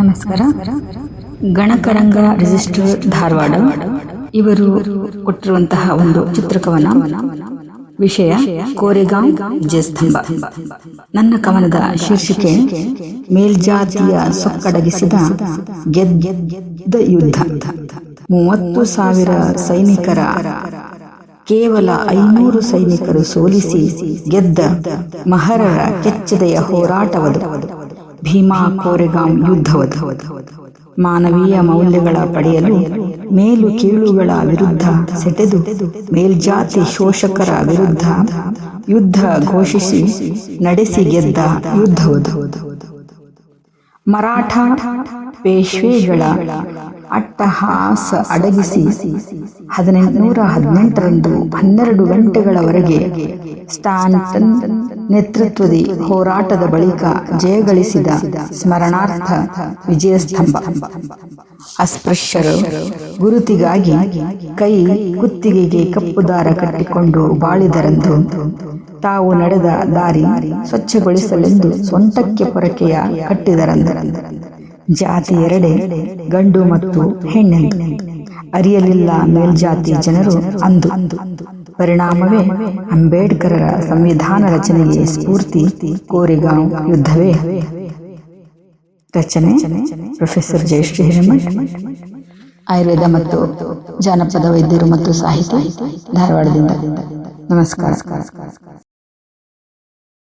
ನಮಸ್ಕಾರ. ಗಣಕರಂಗ ರಿಜಿಸ್ಟರ್ ಧಾರವಾಡ. ಇವರು ಕೊಟ್ಟಿರುವಂತಹ ಒಂದು ಚಿತ್ರಕವನ. ವಿಷಯ ಕೋರೆಗಾಂವ್ ಜಯಸ್ತಂಭ ನನ್ನ ಕವನದ ಶೀರ್ಷಿಕೆ, ಮೇಲ್ಜಾತಿಯ ಸೊಕ್ಕಡಗಿಸಿದ ಗೆದ್ದ ಯುದ್ಧ. ಮೂವತ್ತು ಸಾವಿರ ಸೈನಿಕರ, ಕೇವಲ ಐನೂರು ಸೈನಿಕರು ಸೋಲಿಸಿ ಗೆದ್ದ ಮಹರರ ಕೆಚ್ಚದೆಯ ಹೋರಾಟವದು. ಭೀಮಾ ಕೋರೆಗಾಂ ಯುದ್ಧವದು. ಮಾನವೀಯ ಮೌಲ್ಯಗಳ ಪಡೆಯಲು ಮೇಲು ಕೀಳುಗಳ ವಿರುದ್ಧ ಸೆಟೆದು ಮೇಲ್ಜಾತಿ ಶೋಷಕರ ವಿರುದ್ಧ ಯುದ್ಧ ಘೋಷಿಸಿ ನಡೆಸಿ ಗೆದ್ದ ಯುದ್ಧವದು. ಮರಾಠ ಪೇಶ್ವೆಗಳ ಅಟ್ಟಹಾಸ ಅಡಗಿಸಿ ಹದಿನೆಂಟುನೂರ ಹದಿನೆಂಟರಂದು ಹನ್ನೆರಡು ಗಂಟೆಗಳವರೆಗೆ ಸ್ಟಾಂಟನ್ ನೇತೃತ್ವದ ಹೋರಾಟದ ಬಳಿಕ ಜಯಗಳಿಸಿದ ಸ್ಮರಣಾರ್ಥ ವಿಜಯಸ್ತಂಭ. ಅಸ್ಪೃಶ್ಯರು ಗುರುತಿಗಾಗಿ ಕೈ ಕುತ್ತಿಗೆಗೆ ಕಪ್ಪು ದಾರ ಕಟ್ಟಿಕೊಂಡು ಬಾಳಿದರೆಂದು ತಾವು ನಡೆದ ದಾರಿ ಸ್ವಚ್ಛಗೊಳಿಸಲೆಂದು ಸ್ವಂತಕ್ಕೆ ಪೊರಕೆಯ ಕಟ್ಟಿದರಂದು ಜಾತಿ ಎರಡೆ, ಗಂಡು ಮತ್ತು ಹೆಣ್ಣೆ ಅರಿಯಲಿಲ್ಲ ಮೇಲ್ಜಾತಿ ಜನರು ಅಂದು. ಪರಿಣಾಮವೇ ಅಂಬೇಡ್ಕರರ ಸಂವಿಧಾನ ರಚನೆಗೆ ಸ್ಫೂರ್ತಿ, ಕೋರೆಗಾಂವ್ ಯುದ್ಧವೇ. ರಚನೆ ಪ್ರೊಫೆಸರ್ ಜಯಶ್ರೀ ಹಿರೇಮಠ್ ಆಯುರ್ವೇದ ಮತ್ತು ಜಾನಪದ ವೈದ್ಯರು ಮತ್ತು ಸಾಹಿತ್ಯ ಧಾರವಾಡದಿಂದ. ನಮಸ್ಕಾರ.